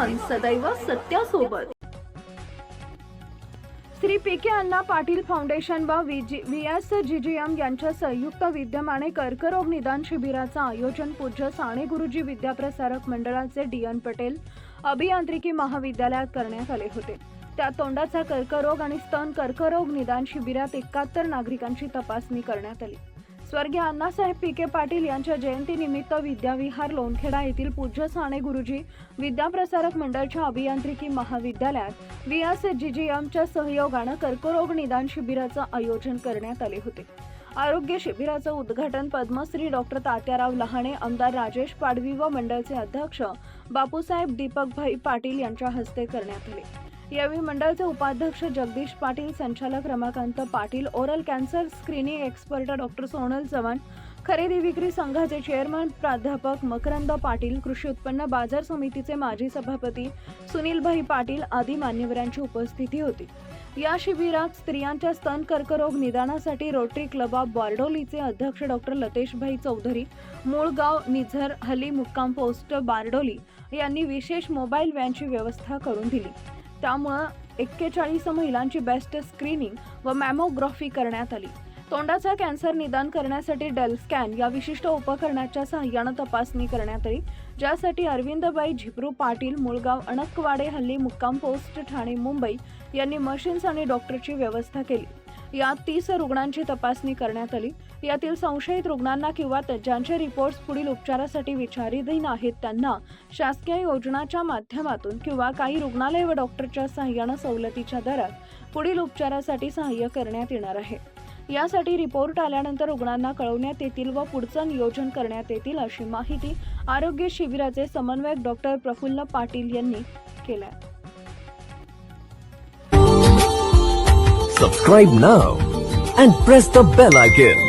सदैव सत्यासोबत. Shri P K Anna Patil foundation व V S GGM यांच्या संयुक्त विद्यमाने कर्करोग निदान शिबिराचं आयोजन पूज्य साने गुरुजी विद्याप्रसारक मंडळाचे डी एन पटेल अभियांत्रिकी महाविद्यालयात करण्यात आले होते. त्या तोंडाचा कर्करोग आणि स्तन कर्करोग निदान शिबिरात एकाहत्तर नागरिकांची तपासणी करण्यात आली. स्वर्गीय अण्णासाहेब पी के पाटील यांच्या जयंतीनिमित्त विद्याविहार लोणखेडा येथील पूज्य साने गुरुजी विद्याप्रसारक मंडळच्या अभियांत्रिकी महाविद्यालयात व्ही एस जी जी एमच्या सहयोगानं कर्करोग निदान शिबिराचं आयोजन करण्यात आले होते. आरोग्य शिबिराचं उद्घाटन पद्मश्री डॉक्टर तात्याराव लहाणे आमदार राजेश पाडवी व मंडळचे अध्यक्ष बापूसाहेब दीपकभाई पाटील यांच्या हस्ते करण्यात आले. यावेळी मंडळाचे उपाध्यक्ष जगदीश पाटील संचालक Ramakant Patil oral cancer screening expert doctor Sonal Chavan खरेदी विक्री संघाचे चेअरमन प्राध्यापक मकरंद पाटील कृषी उत्पन्न बाजार समितीचे माजी सभापती सुनीलभाई पाटील आदी मान्यवरांची उपस्थिती होती. या शिबिरात स्त्रियांच्या स्तन कर्करोग निदानासाठी रोटरी क्लब ऑफ बारडोलीचे अध्यक्ष डॉक्टर लतेशभाई चौधरी मूळगाव निझर हली मुक्काम पोस्ट बारडोली यांनी विशेष मोबाईल व्हॅनची व्यवस्था करून दिली. त्यामुळं एक्केचाळीस महिलांची बेस्ट स्क्रीनिंग व मॅमोग्राफी करण्यात आली. तोंडाचा कॅन्सर निदान करण्यासाठी डेल स्कॅन या विशिष्ट उपकरणाच्या सहाय्यानं तपासणी करण्यात आली. ज्यासाठी अरविंदबाई झिपरू पाटील मुळगाव अणकवाडे हल्ली मुक्काम पोस्ट ठाणे मुंबई यांनी मशीन्स आणि डॉक्टरची व्यवस्था केली. यात तीस रुग्णांची तपासणी करण्यात आली. यातील संशयित रुग्णांना किंवा त- ज्यांचे रिपोर्ट्स पुढील उपचारासाठी विचाराधीन आहेत त्यांना. शासकीय योजनाच्या माध्यमातून किंवा काही रुग्णालय व डॉक्टरच्या सहाय्यानं सवलतीच्या दरात पुढील उपचारासाठी सहाय्य करण्यात येणार आहे. यासाठी रिपोर्ट आल्यानंतर रुग्णांना कळवण्यात येतील व पुढचं नियोजन करण्यात येतील अशी माहिती आरोग्य शिबिराचे समन्वयक डॉक्टर प्रफुल्ल पाटील यांनी केलं subscribe now and press the bell icon